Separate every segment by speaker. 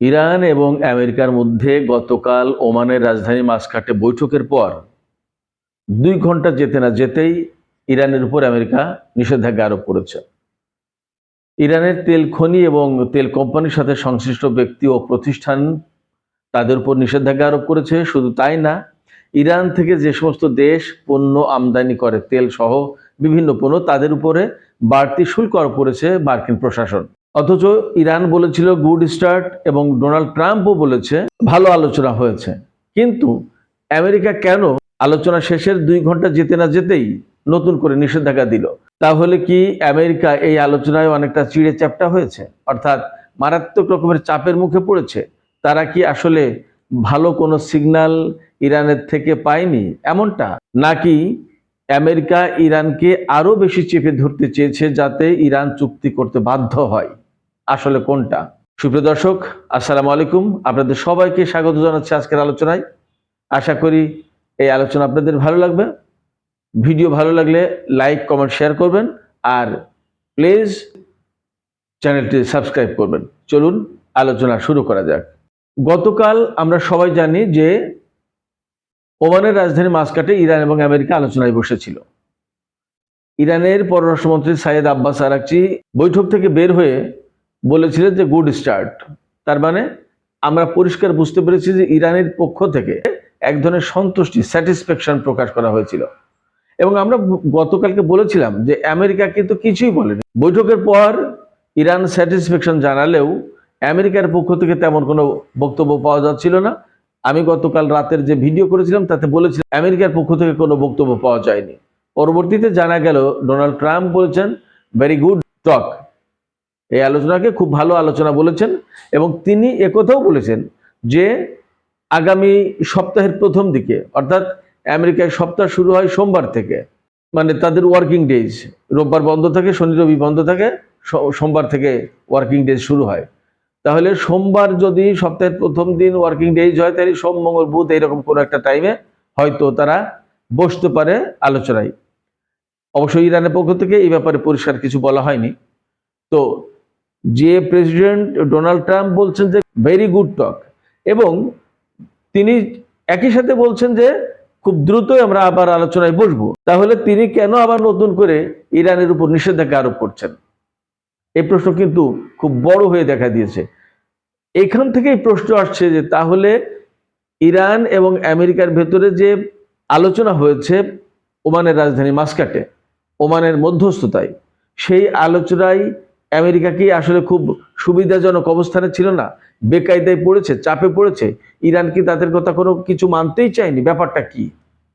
Speaker 1: Iran এবং আমেরিকার মধ্যে গতকাল ওমানের রাজধানী মাসকাটে বৈঠকের পর দুই ঘণ্টা যেতে না যেতেই ইরানের উপর আমেরিকা নিষেধাজ্ঞা আরোপ করেছে। ইরানের তেল খনি এবং তেল কোম্পানির সাথে সংশ্লিষ্ট ব্যক্তি ও প্রতিষ্ঠান তাদের উপর নিষেধাজ্ঞা আরোপ করেছে। শুধু তাই না, ইরান থেকে যে সমস্ত দেশ পণ্য আমদানি করে তেল সহ বিভিন্ন পণ্য তাদের উপরে বাড়তি শুল্ক আরোপ করেছে মার্কিন প্রশাসন। অথচ ইরান বলেছিল গুড স্টার্ট এবং ডোনাল্ড ট্রাম্পও বলেছে, ভালো আলোচনা হয়েছে। কিন্তু আমেরিকা কেন আলোচনা শেষের দুই ঘণ্টা যেতে না যেতেই নতুন করে নিষেধাজ্ঞা দিল? তাহলে কি আমেরিকা এই আলোচনায় অনেকটা চিড়ে চ্যাপটা হয়েছে? অর্থাৎ মারাত্মক রকমের চাপের মুখে পড়েছে? তারা কি আসলে ভালো কোনো সিগন্যাল ইরানের থেকে পায়নি এমনটা? নাকি আমেরিকা ইরানকে আরও বেশি চেপে ধরতে চেয়েছে যাতে ইরান চুক্তি করতে বাধ্য হয়? আসলে কোনটা? সুপ্রিয় দর্শক, আসসালামু আলাইকুম। আপনাদের সবাইকে স্বাগত জানাচ্ছি আজকের আলোচনায়। আশা করি এই আলোচনা আপনাদের ভালো লাগবে। ভিডিও ভালো লাগলে লাইক, কমেন্ট, শেয়ার করবেন আর প্লিজ চ্যানেলটি সাবস্ক্রাইব করবেন। চলুন আলোচনা শুরু করা যাক। গতকাল আমরা সবাই জানি যে ওমানের রাজধানী মাসকাটে ইরান এবং আমেরিকা আলোচনায় বসেছিল। ইরানের পররাষ্ট্রমন্ত্রী সাইয়েদ আব্বাস আরাকচি বৈঠক থেকে বের হয়ে বলেছিলেন যে গুড স্টার্ট। তার মানে আমরা পরিষ্কার বুঝতে পেরেছি যে ইরানের পক্ষ থেকে এক ধরনের সন্তুষ্টি স্যাটিসফ্যাকশন প্রকাশ করা হয়েছিল। এবং আমরা গতকালকে বলেছিলাম যে আমেরিকা কিন্তু কিছুই বলেনি। বৈঠকের পর ইরান স্যাটিসফ্যাকশন জানালেও আমেরিকার পক্ষ থেকে তেমন কোনো বক্তব্য পাওয়া যাচ্ছিল না। আমি গতকাল রাতের যে ভিডিও করেছিলাম, তাতে বলেছিলাম আমেরিকার পক্ষ থেকে কোনো বক্তব্য পাওয়া যায়নি। পরবর্তীতে জানা গেল, ডোনাল্ড ট্রাম্প বলেছেন ভেরি গুড টক এই আলোচনাকে খুব ভালো আলোচনা বলেছেন এবং তিনি একথাও বলেছেন যে আগামী সপ্তাহের প্রথম দিকে, অর্থাৎ আমেরিকায় সপ্তাহ শুরু হয় সোমবার থেকে মানে তাদের ওয়ার্কিং ডেজ রোববার বন্ধ থাকে, শনি রবি বন্ধ থাকে সোমবার থেকে ওয়ার্কিং ডেজ শুরু হয়। তাহলে সোমবার যদি সপ্তাহের প্রথম দিন ওয়ার্কিং ডেজ হয়, তাহলে সোম, মঙ্গল, বুধ এইরকম কোনো একটা টাইমে হয়তো তারা বসতে পারে আলোচনায়। অবশ্যই ইরানের পক্ষ থেকে এই ব্যাপারে পরিষ্কার কিছু বলা হয়নি। তো যে প্রেসিডেন্ট ডোনাল্ড ট্রাম্প বলছেন যে ভেরি গুড টক এবং তিনি একই সাথে বলছেন যে খুব দ্রুতই আমরা আবার আলোচনায় বসবো। তাহলে তিনি কেন আবার নতুন করে ইরানের উপর নিষেধাজ্ঞা আরোপ করছেন? এই প্রশ্ন কিন্তু খুব বড় হয়ে দেখা দিয়েছে। এখান থেকেই প্রশ্ন আসছে যে তাহলে ইরান এবং আমেরিকার ভেতরে যে আলোচনা হয়েছে ওমানের রাজধানী মাস্কাটে, ওমানের মধ্যস্থতায়, সেই আলোচনায় আমেরিকা কি আসলে খুব সুবিধাজনক অবস্থানে ছিল না? বেকায়দায় পড়েছে, চাপে পড়েছে? ইরান কি তাদের কথা কোনো কিছু মানতেই চায়নি? ব্যাপারটা কি?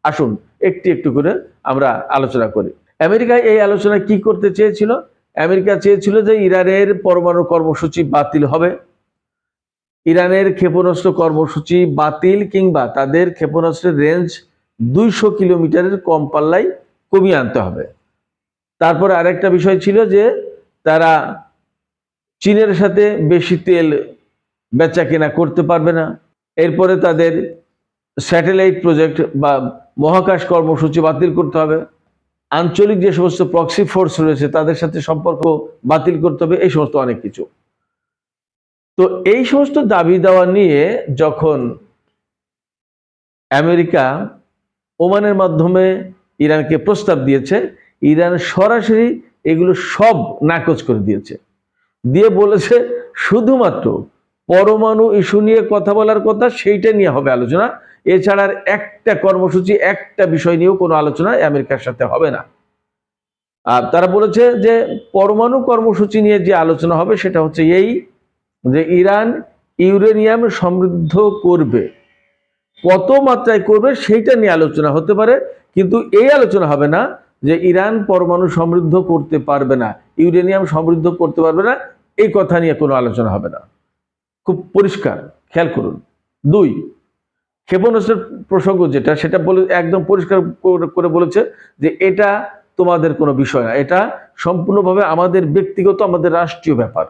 Speaker 1: আসুন, একটু একটু করে আমরা আলোচনা করি। আমেরিকা এই আলোচনায় কি করতে চেয়েছিল? আমেরিকা চেয়েছিল যে ইরানের পরমাণু কর্মসূচি বাতিল হবে। ইরানের ক্ষেপণাস্ত্র কর্মসূচি বাতিল কিংবা তাদের ক্ষেপণাস্ত্রের রেঞ্জ দুইশো কিলোমিটারের কম পাল্লায় কমিয়ে আনতে হবে। তারপর আরেকটা বিষয় ছিল যে তারা চীনের সাথে বেশি তেল বেচা কেনা করতে পারবে না। এরপরে তাদের স্যাটেলাইট প্রজেক্ট বা মহাকাশ কর্মসূচি বাতিল করতে হবে। আঞ্চলিক যে সমস্ত প্রক্সি ফোর্স রয়েছে, তাদের সাথে সম্পর্ক বাতিল করতে হবে, এই সমস্ত অনেক কিছু। তো এই সমস্ত দাবি দেওয়া নিয়ে যখন আমেরিকা ওমানের মাধ্যমে ইরানকে প্রস্তাব দিয়েছে, ইরান সরাসরি এগুলো সব নাকচ করে দিয়েছে। দিয়ে বলেছে, শুধুমাত্র পরমাণু ইস্যু নিয়ে কথা বলার কথা, সেইটা নিয়ে হবে আলোচনা। এছাড়া একটা কর্মসূচি, একটা বিষয় নিয়েও কোনো আলোচনা আমেরিকার সাথে হবে না। আর তারা বলেছে যে, পরমাণু কর্মসূচি নিয়ে যে আলোচনা হবে, সেটা হচ্ছে এই যে ইরান ইউরেনিয়াম সমৃদ্ধ করবে। কত মাত্রায় করবে, সেইটা নিয়ে আলোচনা হতে পারে, কিন্তু এই আলোচনা হবে না। যে ইরান পরমাণু সমৃদ্ধ করতে পারবে না, ইউরেনিয়াম সমৃদ্ধ করতে পারবে না, এই কথা নিয়ে কোনো আলোচনা হবে না। খুব পরিষ্কার, খেয়াল করুন। দুই, ক্ষেপণাস্ত্রের প্রসঙ্গ যেটা, সেটা বলে একদম পরিষ্কার করে- বলেছে যে এটা তোমাদের কোনো বিষয় না, এটা সম্পূর্ণভাবে আমাদের ব্যক্তিগত, আমাদের রাষ্ট্রীয় ব্যাপার।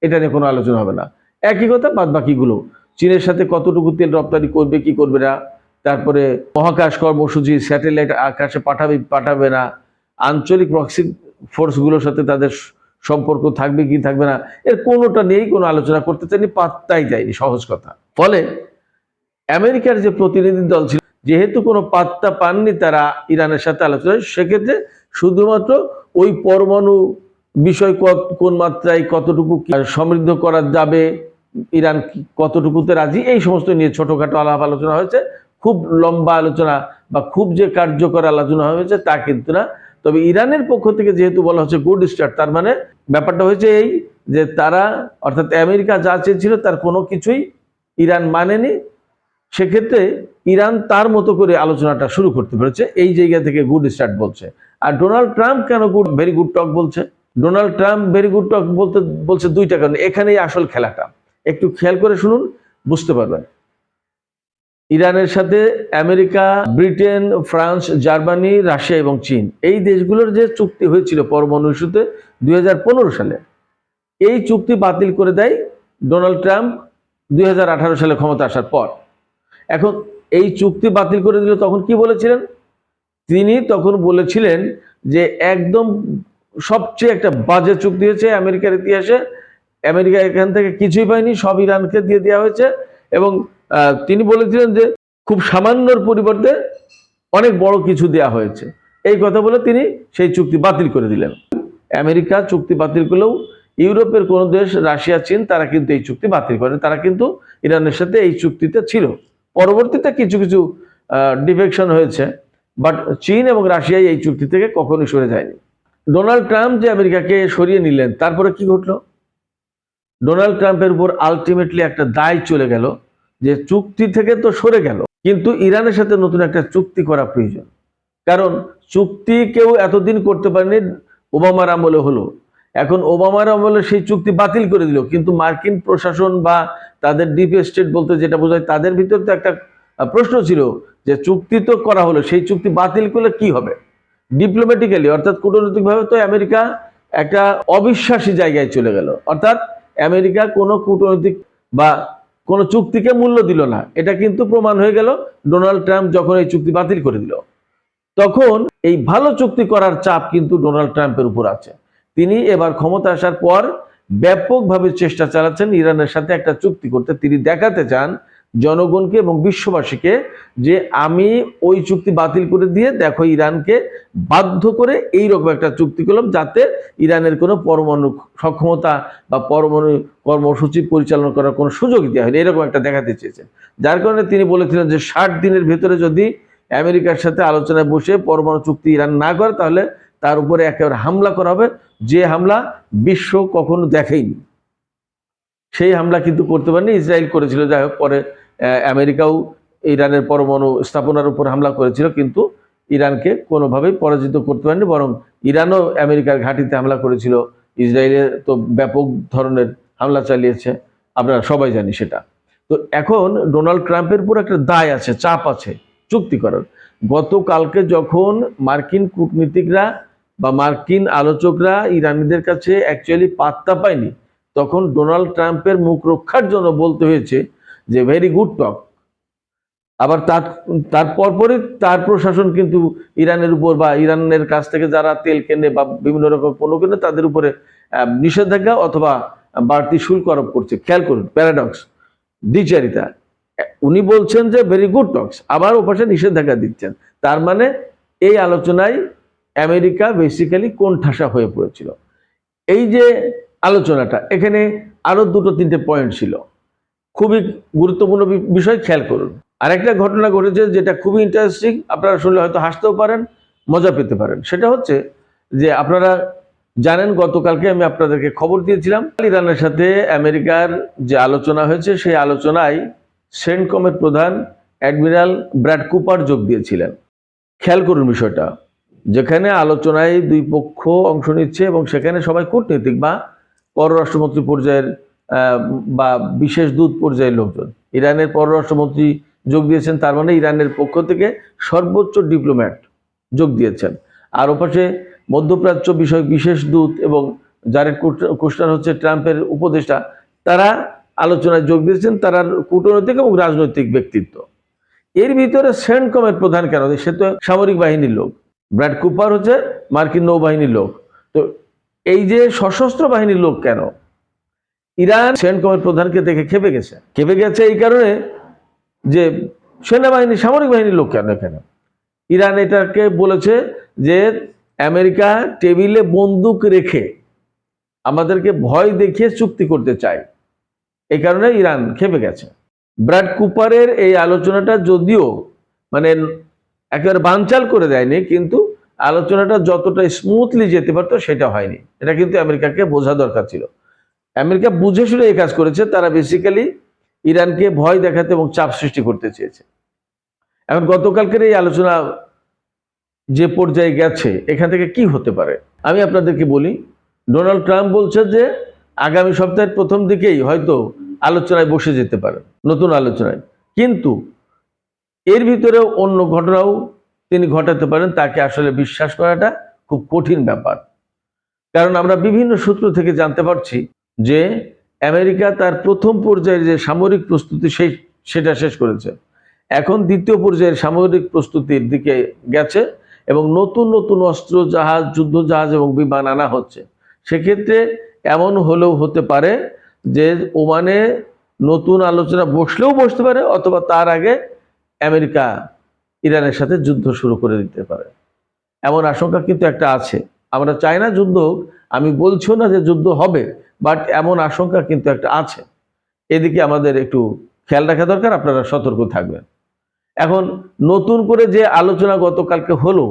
Speaker 1: এটা নিয়ে কোনো আলোচনা হবে না। একই কথা বাদ বাকিগুলো চীনের সাথে কতটুকু তেল রপ্তানি করবে, কি করবে না তারপরে মহাকাশ কর্মসূচি, স্যাটেলাইট আকাশে পাঠাবে পাঠাবে না। আঞ্চলিক প্রক্সি ফোর্সগুলোর সাথে তাদের সম্পর্ক থাকবে কি থাকবে না, এর কোনোটা নিয়েই কোনো আলোচনা করতে চাইনি, পাত্তাই দেয়নি, সহজ কথা। ফলে আমেরিকার যে প্রতিনিধি দল ছিল, যেহেতু কোনো পাত্তা পাননি তারা ইরানের সাথে আলোচনায় সেক্ষেত্রে শুধুমাত্র ওই পরমাণু বিষয় কত- কোন মাত্রায় কতটুকু সমৃদ্ধ করা যাবে, ইরান কতটুকুতে রাজি, এই সমস্ত নিয়ে ছোটখাটো আলাপ আলোচনা হয়েছে। খুব লম্বা আলোচনা বা খুব যে কার্যকর আলোচনা হয়েছে তা কিন্তু না। তবে ইরানের পক্ষ থেকে যেহেতু বলা হচ্ছে গুড স্টার্ট, তার মানে ব্যাপারটা হয়েছে এই যে তারা, অর্থাৎ আমেরিকা যা চেয়েছিল তার কোনো কিছুই ইরান মানেনি। সেক্ষেত্রে ইরান তার মতো করে আলোচনাটা শুরু করতে পেরেছে, এই জায়গা থেকে গুড স্টার্ট বলছে। আর ডোনাল্ড ট্রাম্প কেন গুড, ভেরি গুড টক বলছে? Donald Trump very good talk বলতে, বলছে দুইটা কারণ, এখানেই আসল খেলাটা। একটু খেয়াল করে শুনুন, বুঝতে পারবেন। ইরানের সাথে America, Britain, France, Germany, Russia এবং চীন এই দেশগুলোর যে চুক্তি হয়েছিল পরমাণু ইস্যুতে দুই সালে, এই চুক্তি বাতিল করে দেয় ডোনাল্ড ট্রাম্প দুই হাজার আঠারো সালে ক্ষমতা আসার পর। এখন এই চুক্তি বাতিল করে দিল তখন কি বলেছিলেন? তিনি তখন বলেছিলেন যে একদম সবচেয়ে একটা বাজে চুক্তি হয়েছে আমেরিকার ইতিহাসে। আমেরিকা এখান থেকে কিছুই পায়নি, সব ইরানকে দিয়ে দেওয়া হয়েছে এবং তিনি বলেছিলেন যে খুব সামান্যর পরিবর্তে অনেক বড় কিছু দেয়া হয়েছে। এই কথা বলে তিনি সেই চুক্তি বাতিল করে দিলেন। আমেরিকা চুক্তি বাতিল করলেও ইউরোপের কোনো দেশ, রাশিয়া, চীন, তারা কিন্তু এই চুক্তি বাতিল করে তারা কিন্তু ইরানের সাথে এই চুক্তিতে ছিল। পরবর্তীতে কিছু কিছু ডিফেকশন হয়েছে, বাট চীন এবং রাশিয়াই এই চুক্তি থেকে কখনোই সরে যায়নি। ডোনাল্ড ট্রাম্প যে আমেরিকাকে সরিয়ে নিলেন, তারপরে কি ঘটলো? ডোনাল্ড ট্রাম্পের উপর আলটিমেটলি একটা দায় চলে গেল। যে চুক্তি থেকে তো সরে গেল। কিন্তু ইরানের সাথে নতুন একটা চুক্তি করা প্রয়োজন। কারণ চুক্তি কেউ এতদিন করতে পারেনি, ওবামার আমলে হলো। এখন ওবামার আমলে সেই চুক্তি বাতিল করে দিল। কিন্তু মার্কিন প্রশাসন বা তাদের ডিপ স্টেট বলতে যেটা বোঝায়, তাদের ভিতর তো একটা প্রশ্ন ছিল যে চুক্তি তো করা হলো, সেই চুক্তি বাতিল করলে কি হবে? ডিপ্লোম্যাটিক্যালি অর্থাৎ কূটনৈতিকভাবে তো আমেরিকা একটা অবিশ্বাসী জায়গায় চলে গেল। অর্থাৎ আমেরিকা কোনো কূটনৈতিক বা কোনো চুক্তিকে মূল্য দিল না। এটা কিন্তু প্রমাণ হয়ে গেল ডোনাল্ড ট্রাম্প যখন এই চুক্তি বাতিল করে দিল। তখন এই ভালো চুক্তি করার চাপ কিন্তু ডোনাল্ড ট্রাম্পের উপর আছে। তিনি এবার ক্ষমতা আসার পর ব্যাপকভাবে চেষ্টা চালাচ্ছেন ইরানের সাথে একটা চুক্তি করতে। তিনি দেখাতে চান জনগণকে এবং বিশ্ববাসীকে যে আমি ওই চুক্তি বাতিল করে দিয়ে দেখো ইরানকে বাধ্য করে এই রকম একটা চুক্তি করলাম যাতে ইরানের কোনো পরমাণু সক্ষমতা বা পরমাণু কর্মসূচি পরিচালনা করার কোনো সুযোগ দেওয়া হয়নি। এরকম একটা দেখাতে চেয়েছেন। যার কারণে তিনি বলেছিলেন যে ষাট দিনের ভেতরে যদি আমেরিকার সাথে আলোচনায় বসে পরমাণু চুক্তি ইরান না করে, তাহলে তার উপরে একেবারে হামলা করা হবে। যে হামলা বিশ্ব কখনো দেখেইনি। সেই হামলা কিন্তু করতে পারেনি। ইসরায়েল করেছিল। যাই হোক, পরে আমেরিকাও ইরানের পরমাণু স্থাপনার উপর হামলা করেছিল, কিন্তু ইরানকে কোনোভাবেই পরাজিত করতে পারেনি, বরং ইরানও আমেরিকার ঘাঁটিতে হামলা করেছিল। ইসরায়েলে তো ব্যাপক ধরনের হামলা চালিয়েছে, আমরা সবাই জানি সেটা। তো এখন ডোনাল্ড ট্রাম্পের উপর একটা দায় আছে, চাপ আছে চুক্তি করার। গতকালকে যখন মার্কিন কূটনীতিকরা বা মার্কিন আলোচকরা ইরানিদের কাছে অ্যাকচুয়ালি পাত্তা পায়নি, তখন ডোনাল্ড ট্রাম্পের মুখ রক্ষার জন্য বলতে হয়েছে যে ভেরি গুড টক আবার তার তার পরপরই তার প্রশাসন কিন্তু ইরানের উপর বা ইরানের কাছ থেকে যারা তেল কেনে বা বিভিন্ন রকম পণ্য কেনে, তাদের উপরে নিষেধাজ্ঞা অথবা বাড়তি শুল্ক আরোপ করছে। খেয়াল করুন প্যারাডক্স দ্বিচারিতা, উনি বলছেন যে ভেরি গুড টক্স আবার ওপাশে নিষেধাজ্ঞা দিচ্ছেন। তার মানে এই আলোচনায় আমেরিকা বেসিক্যালি কোন ঠাসা হয়ে পড়েছিল। এই যে আলোচনাটা, এখানে আরও দুটো তিনটে পয়েন্ট ছিল। খুবই গুরুত্বপূর্ণ বিষয়, খেয়াল করুন। আরেকটা ঘটনা ঘটেছে যেটা খুবই ইন্টারেস্টিং আপনারা শুনলে হয়তো হাসতেও পারেন, মজা পেতে পারেন। সেটা হচ্ছে যে আপনারা জানেন, গতকালকে আমি আপনাদেরকে খবর দিয়েছিলাম, ইরানের সাথে আমেরিকার যে আলোচনা হয়েছে, সেই আলোচনায় সেন্টকমের প্রধান অ্যাডমিরাল ব্র্যাড কুপার যোগ দিয়েছিলেন। খেয়াল করুন বিষয়টা, যেখানে আলোচনায় দুই পক্ষ অংশ নিচ্ছে এবং সেখানে সবাই কূটনৈতিক বা পররাষ্ট্রমন্ত্রী পর্যায়ের বা বিশেষ দূত পর্যায়ের লোকজন। ইরানের পররাষ্ট্রমন্ত্রী যোগ দিয়েছেন, তার মানে ইরানের পক্ষ থেকে সর্বোচ্চ ডিপ্লোম্যাট যোগ দিয়েছেন। আর ওপাশে মধ্যপ্রাচ্য বিষয়ক বিশেষ দূত এবং জারেড কুশনার হচ্ছে ট্রাম্পের উপদেষ্টা, তারা আলোচনায় যোগ দিয়েছেন, তারা কূটনৈতিক এবং রাজনৈতিক ব্যক্তিত্ব। এর ভিতরে সেন্টকমের প্রধান কেন? সে তো সামরিক বাহিনীর লোক। ব্র্যাড কুপার হচ্ছে মার্কিন নৌবাহিনীর লোক। তো এই যে সশস্ত্র বাহিনীর লোক কেন? ইরান সেনকমের প্রধানকে দেখে খেপে গেছে। খেপে গেছে এই কারণে যে সেনাবাহিনী, সামরিক বাহিনীর লোক কেন এখানে? ইরান এটাকে বলেছে যে আমেরিকা টেবিলে বন্দুক রেখে আমাদেরকে ভয় দেখিয়ে চুক্তি করতে চায়। এই কারণে ইরান খেপে গেছে। ব্র্যাড কুপারের এই আলোচনাটা যদিও মানে একেবারে বানচাল করে দেয়নি, কিন্তু আলোচনাটা যতটা স্মুথলি যেতে পারতো সেটা হয়নি। এটা কিন্তু আমেরিকাকে বোঝা দরকার ছিল। আমেরিকা বুঝে শুনে এই কাজ করেছে, তারা বেসিক্যালি ইরানকে ভয় দেখাতে এবং চাপ সৃষ্টি করতে চেয়েছে। এখন গতকালকের এই আলোচনা যে পর্যায়ে গেছে, এখান থেকে কি হতে পারে? আমি আপনাদেরকে বলি, ডোনাল্ড ট্রাম্প বলছে যে আগামী সপ্তাহের প্রথম দিকেই হয়তো আলোচনায় বসে যেতে পারে, নতুন আলোচনায়। কিন্তু এর ভিতরেও অন্য ঘটনাও তিনি ঘটাতে পারেন, তাকে আসলে বিশ্বাস করাটা খুব কঠিন ব্যাপার। কারণ আমরা বিভিন্ন সূত্র থেকে জানতে পারছি যে আমেরিকা তার প্রথম পর্যায়ের যে সামরিক প্রস্তুতি সেই, সেটা শেষ করেছে। এখন দ্বিতীয় পর্যায়ের সামরিক প্রস্তুতির দিকে গেছে এবং নতুন নতুন অস্ত্র জাহাজ যুদ্ধ জাহাজ এবং বিমান আনা হচ্ছে। সেক্ষেত্রে এমন হলেও হতে পারে যে ওমানে নতুন আলোচনা বসলেও বসতে পারে অথবা তার আগে আমেরিকা ইরানের সাথে যুদ্ধ শুরু করে দিতে পারে। এমন আশঙ্কা কিন্তু একটা আছে। আমরা চাই না যুদ্ধ আমি বলছিও না যে যুদ্ধ হবে। বাট এমন আশঙ্কা কিন্তু একটা আছে। এদিকে আমাদের একটু খেয়াল রাখা দরকার, আপনারা সতর্ক থাকবেন। এখন নতুন করে যে আলোচনা গতকালকে হলো,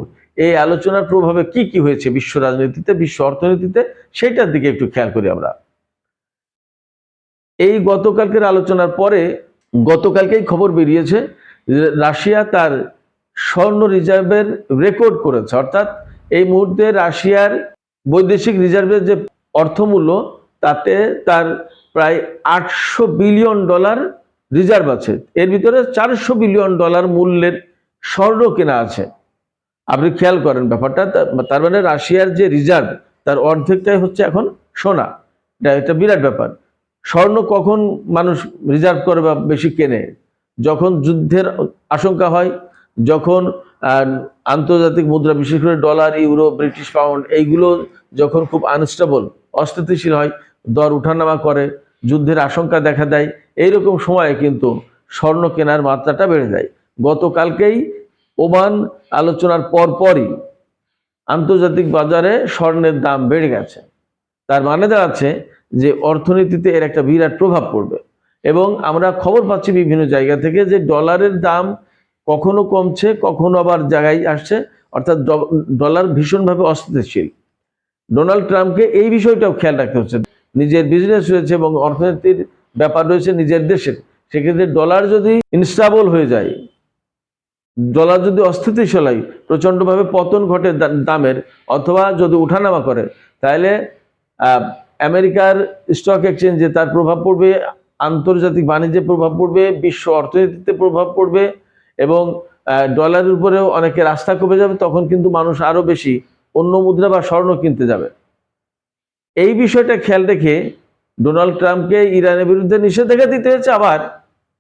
Speaker 1: এই আলোচনার প্রভাবে কি কি হয়েছে বিশ্ব রাজনীতিতে, বিশ্ব অর্থনীতিতে, সেটার দিকে একটু খেয়াল করি আমরা। এই গতকালকের আলোচনার পরে গতকালকেই খবর বেরিয়েছে, রাশিয়া তার স্বর্ণ রিজার্ভের রেকর্ড করেছে। অর্থাৎ এই মুহূর্তে রাশিয়ার বৈদেশিক রিজার্ভের যে অর্থমূল্য তাতে তার প্রায় আটশো বিলিয়ন ডলার রিজার্ভ আছে। এর ভিতরে চারশো বিলিয়ন ডলার মূল্যের স্বর্ণ কেনা আছে। আপনি খেয়াল করেন ব্যাপারটা তার মানে রাশিয়ার যে রিজার্ভ, তার অর্ধেকটাই হচ্ছে এখন সোনা। এটা একটা বিরাট ব্যাপার। স্বর্ণ কখন মানুষ রিজার্ভ করে বা বেশি কেনে? যখন যুদ্ধের আশঙ্কা হয়, যখন আন্তর্জাতিক মুদ্রা, বিশেষ করে ডলার, ইউরো, ব্রিটিশ পাউন্ড, এইগুলো যখন খুব আনস্টেবল অস্থিতিশীল হয় দর উঠানামা করে, যুদ্ধের আশঙ্কা দেখা দেয়। এইরকম সময়ে কিন্তু স্বর্ণ কেনার মাত্রাটা বেড়ে যায়। গতকালকেই ওমান আলোচনার পরপরই আন্তর্জাতিক বাজারে স্বর্ণের দাম বেড়ে গেছে। তার মানে দাঁড়াচ্ছে যে অর্থনীতিতে এর একটা বিরাট প্রভাব পড়বে। এবং আমরা খবর পাচ্ছি বিভিন্ন জায়গা থেকে যে ডলারের দাম কখনো কমছে, কখনো আবার জায়গায় আসছে, অর্থাৎ ডলার ভীষণভাবে অস্থিতিশীল। ডোনাল্ড ট্রাম্পকে এই বিষয়টাও খেয়াল রাখতে হচ্ছে। নিজের বিজনেস রয়েছে এবং অর্থনীতির ব্যাপার রয়েছে নিজের দেশের, সেক্ষেত্রে ডলার যদি ইনস্টাবল হয়ে যায় ডলার যদি অস্থিতিশীল হয়, প্রচণ্ডভাবে পতন ঘটে দামের, অথবা যদি ওঠানামা করে, তাহলে আমেরিকার স্টক এক্সচেঞ্জে তার প্রভাব পড়বে, আন্তর্জাতিক বাণিজ্যে প্রভাব পড়বে, বিশ্ব অর্থনীতিতে প্রভাব পড়বে, এবং ডলারের উপরেও অনেকের আস্থা কমে যাবে, তখন কিন্তু মানুষ আরও বেশি অন্য মুদ্রা বা স্বর্ণ কিনতে যাবে। এই বিষয়টা খেয়াল রেখে ডোনাল্ড ট্রাম্পকে ইরানের বিরুদ্ধে নিষেধাজ্ঞা দিতে হয়েছে, আবার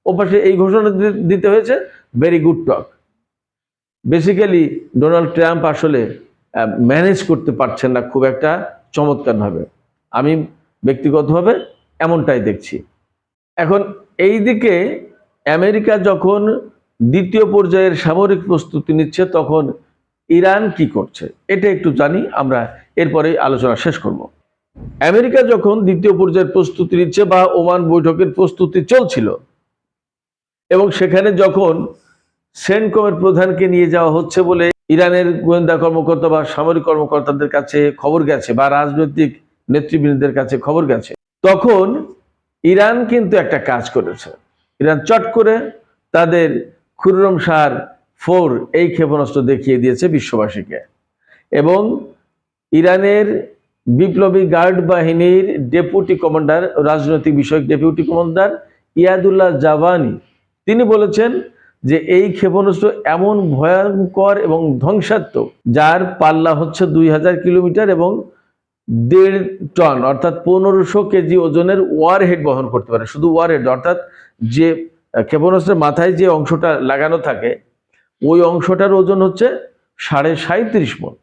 Speaker 1: ওপাশে এই ঘোষণা দিতে হয়েছে very good talk basically Donald Trump আসলে ম্যানেজ করতে পারছেন না খুব একটা চমৎকারভাবে। আমি ব্যক্তিগতভাবে এমনটাই দেখছি। এখন এই দিকে আমেরিকা যখন দ্বিতীয় পর্যায়ের সামরিক প্রস্তুতি নিচ্ছে, তখন ইরান কি করছে? এটা একটু জানি, আমরা এরপরে আলোচনা শেষ করব। আমেরিকা যখন দ্বিতীয় পর্যায়ের প্রস্তুতি নিচ্ছে বা ওমান বৈঠকের প্রস্তুতি চলছিল, এবং সেখানে যখন সেনকমের প্রধানকে নিয়ে যাওয়া হচ্ছে বলে ইরানের গোয়েন্দা কর্মকর্তা বা সামরিক কর্মকর্তাদের কাছে খবর গেছে বা রাজনৈতিক নেতৃবৃন্দের কাছে খবর গেছে, তখন ইরান কিন্তু একটা কাজ করেছে। ইরান চট করে তাদের খুররম সার ফোর এই ক্ষেপণাস্ত্র দেখিয়ে দিয়েছে বিশ্ববাসীকে। এবং ইরানের বিপ্লবী গার্ড বাহিনীর ডেপুটি কমান্ডার, রাজনৈতিক বিষয়ক ডেপুটি কমান্ডার ইয়াদুল্লাহ জাভানি তিনি বলেছেন যে এই ক্ষেপণাস্ত্র এমন ভয়ঙ্কর এবং ধ্বংসাত্মক, যার পাল্লা হচ্ছে দুই হাজার কিলোমিটার এবং দেড় টন, অর্থাৎ পনেরোশো কেজি ওজনের ওয়ারহেড বহন করতে পারে। শুধু ওয়ারহেড, অর্থাৎ যে ক্ষেপণাস্ত্রের মাথায় যে অংশটা লাগানো থাকে, ওই অংশটার ওজন হচ্ছে সাড়ে সাঁত্রিশ মন।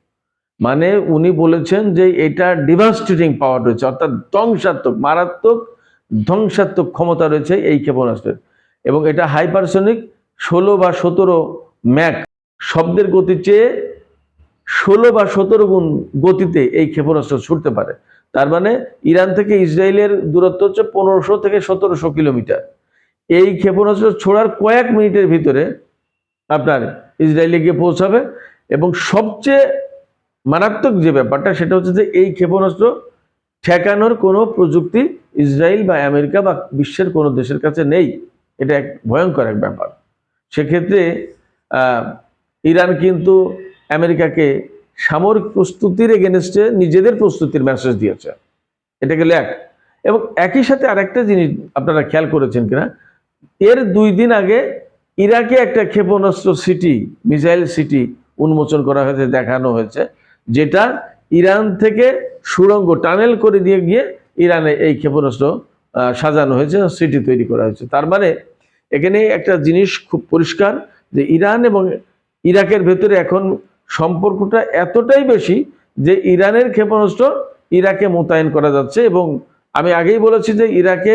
Speaker 1: মানে উনি বলেছেন যে এটা ডিভাস্টেটিং পাওয়ার রয়েছে, অর্থাৎ ধ্বংসাত্মক, মারাত্মক ধ্বংসাত্মক ক্ষমতা রয়েছে এই ক্ষেপণাস্ত্রের এবং এটা হাইপারসনিক ষোলো বা সতেরো ম্যাক শব্দের গতির চেয়ে ষোলো বা সতেরো গুণ গতিতে এই ক্ষেপণাস্ত্র ছুটতে পারে। তার মানে ইরান থেকে ইসরায়েলের দূরত্ব হচ্ছে পনেরোশো থেকে সতেরোশো কিলোমিটার। এই ক্ষেপণাস্ত্র ছোড়ার কয়েক মিনিটের ভিতরে আপনার ইসরায়েলে গিয়ে পৌঁছাবে এবং সবচেয়ে মারাত্মক যে ব্যাপারটা, সেটা হচ্ছে যে এই ক্ষেপণাস্ত্র ঠেকানোর কোনো প্রযুক্তি ইসরায়েল বা আমেরিকা বা বিশ্বের কোনো দেশের কাছে নেই। এটা এক ভয়ঙ্কর এক ব্যাপার। সেক্ষেত্রে ইরান কিন্তু আমেরিকাকে সামরিক প্রস্তুতির এগেনস্টে নিজেদের প্রস্তুতির মেসেজ দিয়েছে। এটা গেলে এবং একই সাথে আরেকটা জিনিস আপনারা খেয়াল করেছেন কিনা, এর দুই দিন আগে ইরাকে একটা ক্ষেপণাস্ত্র সিটি মিসাইল সিটি উন্মোচন করা হয়েছে, দেখানো হয়েছে। যেটা ইরান থেকে সুড়ঙ্গ টানেল করে দিয়ে গিয়ে ইরানে এই ক্ষেপণাস্ত্র সাজানো হয়েছে, সিটি তৈরি করা হয়েছে। তার মানে এখানে একটা জিনিস খুব পরিষ্কার যে ইরান এবং ইরাকের ভেতরে এখন সম্পর্কটা এতটাই বেশি যে ইরানের ক্ষেপণাস্ত্র ইরাকে মোতায়েন করা যাচ্ছে এবং আমি আগেই বলেছি যে ইরাকে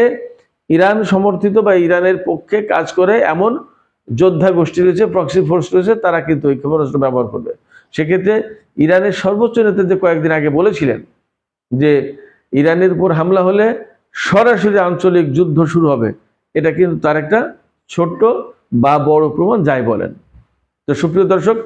Speaker 1: ইরান সমর্থিত বা ইরানের পক্ষে কাজ করে এমন যোদ্ধা গোষ্ঠী রয়েছে প্রক্সি ফোর্স রয়েছে, তারা কিন্তু এই ক্ষেপণাস্ত্র ব্যবহার করবে। সেক্ষেত্রে ইরানের সর্বোচ্চ নেতা যে কয়েকদিন আগে বলেছিলেন যে ইরানের উপর হামলা হলে সরাসরি আঞ্চলিক যুদ্ধ শুরু হবে, এটা কিন্তু তার একটা ছোট্ট বা বড় প্রমাণ যাই বলেন। তো সুপ্রিয় দর্শক,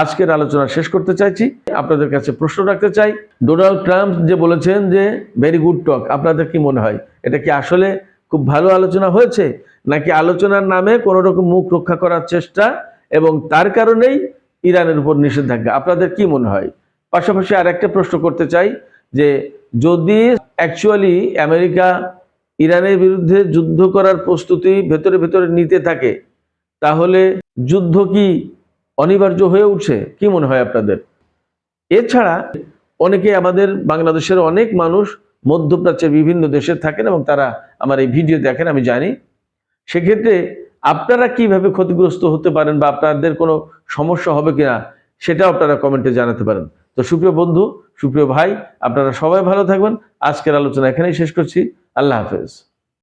Speaker 1: আজকের আলোচনা শেষ করতে চাইছি। আপনাদের কাছে প্রশ্ন রাখতে চাই। ডোনাল্ড ট্রাম্প যে বলেছেন যে ভেরি গুড টক আপনাদের কি মনে হয়? এটা কি আসলে খুব ভালো আলোচনা হয়েছে? নাকি আলোচনার নামে কোনো রকম মুখ রক্ষা করার চেষ্টা এবং তার কারণেই ইরানের উপর নিষেধাজ্ঞা। আপনাদের কি মনে হয়? পাশাপাশি আর একটা প্রশ্ন করতে চাই যে, যদি অ্যাকচুয়ালি আমেরিকা ইরানের বিরুদ্ধে যুদ্ধ করার প্রস্তুতি ভেতরে ভেতরে নিতে থাকে, তাহলে যুদ্ধ কি অনিবার্য হয়ে উঠছে? কি মনে হয় আপনাদের? এছাড়া অনেকে আমাদের বাংলাদেশের অনেক মানুষ মধ্যপ্রাচ্যের বিভিন্ন দেশে থাকেন এবং তারা আমার এই ভিডিও দেখেন, আমি জানি। সেক্ষেত্রে আপনারা কীভাবে ক্ষতিগ্রস্ত হতে পারেন বা আপনাদের কোনো সমস্যা হবে কিনা, সেটাও আপনারা কমেন্টে জানাতে পারেন। তো সুপ্রিয় বন্ধু, সুপ্রিয় ভাই, আপনারা সবাই ভালো থাকবেন। আজকের আলোচনা এখানেই শেষ করছি। আল্লাহ হাফেজ।